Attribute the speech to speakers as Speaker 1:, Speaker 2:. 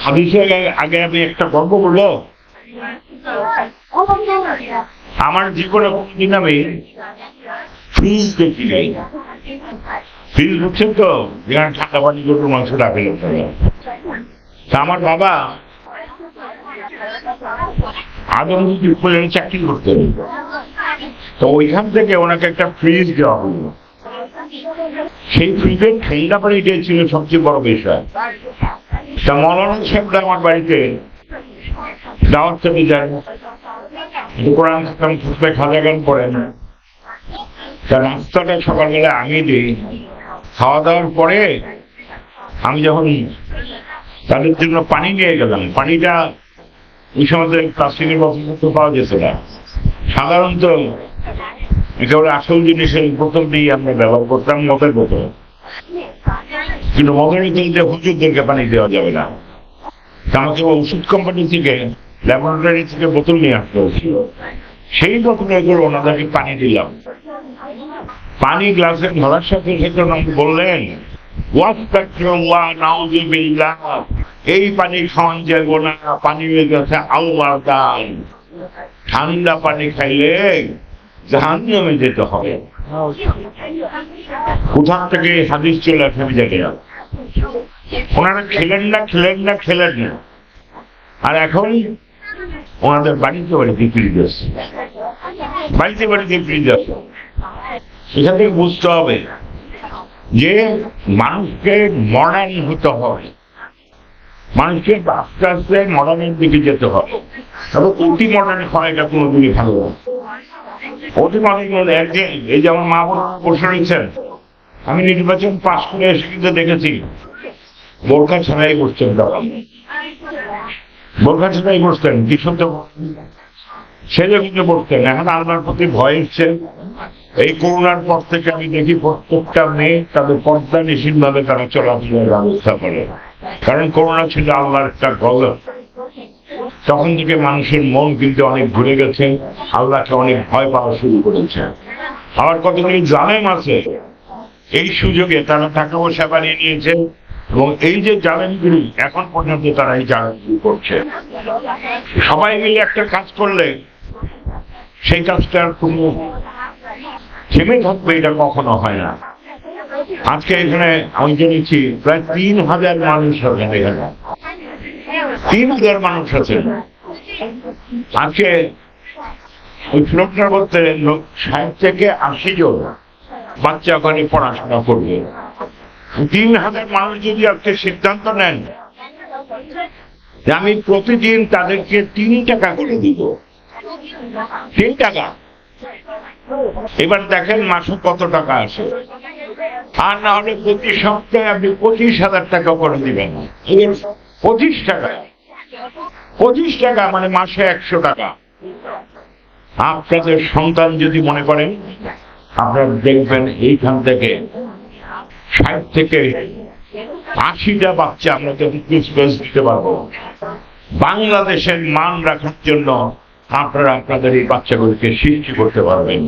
Speaker 1: হাদিসের আগে- আমি একটা গল্প বলব? আমার জীবনে কোনদিন আমি ফ্রিজ দেখি নাই। ফ্রিজ বুঝছেন তো? যেখানে ঠান্ডা পানি গরুর মাংস রাখে তা আমার বাবা আদম উপজেলা চাকরি করতেন। তো ওইখান থেকে ওনাকে একটা ফ্রিজ দেওয়া হলো। সেই ফ্রিজের ঠান্ডা পানিটাই ছিল সবচেয়ে বড় বিষয়। তা মৌলানা সাহেবরা আমার বাড়িতে দাওয়াত খেতে যান কোরআন খাতাম খুঁজতে খাজা গান পড়েন। তা নাস্তাটা সকালবেলা আমি দিই। খাওয়া দাওয়ার পরে আমি যখন তাদের জন্য পানি নিয়ে গেলাম, পানিটা ওই সময় প্লাস্টিকের তো পাওয়া যেত না। সাধারণত একেবারে আসল জিনিসের বোতল দিয়ে আমরা ব্যবহার করতাম, মদের বোতল। কিন্তু মদের বোতল হুজুরদেরকে পানি দেওয়া যাবে না। আমাকে ওষুধ কোম্পানি থেকে ল্যাবরেটরি থেকে বোতল নিয়ে আসতে হচ্ছিল সেই বোতলে করে ওনাদেরকে পানি দিলাম। পানি গ্লাসে ধরার সাথে সাথে ওনাকে বললেন এই পানি খাওয়ান যাব না, পানি হয়ে গেছে আল্লাহ দান। ঠান্ডা পানি খাইলে জাহান্নামে যেতে হবে। কোথা থেকে হাদিস চলে আসে আমি না। ওনারা খেলেন না খেলেন না খেলেন না। আর এখন ওনাদের বাড়িতে বাড়িতে ফ্রিজ আছে? বাড়িতে বাড়িতে ফ্রিজ আছে? এখান থেকে বুঝতে হবে যে মানুষকে মডার্ন হতে হবে মানুষকে আস্তে আস্তে মডার্নের দিকে যেতে হবে তবে অতি মডার্ন হয় এটা কোনোদিনই ভালো না। অতি মডার্ন এই যে আমার মা বোন রয়েছেন আমি নির্বাচন পাশ করে এসে কিন্তু দেখেছি, বোরখা ছাড়াই করছেন তারা। বোরখা ছাড়াই করতেন কি শুনতে ছেলে কিন্তু বসতেন এখন আল্লাহর প্রতি ভয় এসছে। এই করোনার পর থেকে আমি দেখি প্রত্যেকটা মেয়ে তাদের পর্দা নিষিদ্ধ ভাবে তারা চলাফেরার ব্যবস্থা করে। কারণ করোনা ছিল আল্লাহর একটা গজব তখন থেকে মানুষের মন কিন্তু অনেক ঘুরে গেছে। আল্লাহকে অনেক ভয় পাওয়া শুরু করেছে। আবার কতগুলি জালেম আছে এই সুযোগে তারা টাকা পয়সা বানিয়ে নিয়েছে এবং এই যে জালেমগুলি এখন পর্যন্ত তারা এই জালেমগুলি করছে। সবাই মিলে একটা কাজ করলে সেই কাজটার কোনো থেমে থাকবে এটা কখনো হয় না। আজকে এখানে আমি জেনেছি প্রায় তিন হাজার মানুষ আছেন এখানে। তিন হাজার মানুষ আছেন। আজকে ওই ফ্লোটার বলতে লোক ষাট থেকে আশি জন। বাচ্চা ওখানে পড়াশোনা করবে। তিন হাজার মানুষ যদি আজকে সিদ্ধান্ত নেন আমি প্রতিদিন তাদেরকে তিন টাকা করে দিব, তিন টাকা। এবার দেখেন মাসে কত টাকা আসে। আর না হলে প্রতি সপ্তাহে আপনি পঁচিশ হাজার টাকা করে দিবেন। পঁচিশ টাকা। পঁচিশ টাকা মানে মাসে একশো টাকা। আপনাদের সন্তান যদি মনে করেন আপনারা দেখবেন এইখান থেকে ষাট থেকে আশিটা বাচ্চা আপনাকে ক্রিসমাস দিতে পারব। বাংলাদেশের মান রাখার জন্য আপনারা আপনাদের এই বাচ্চাগুলোকে সৃষ্টি করতে পারবেন।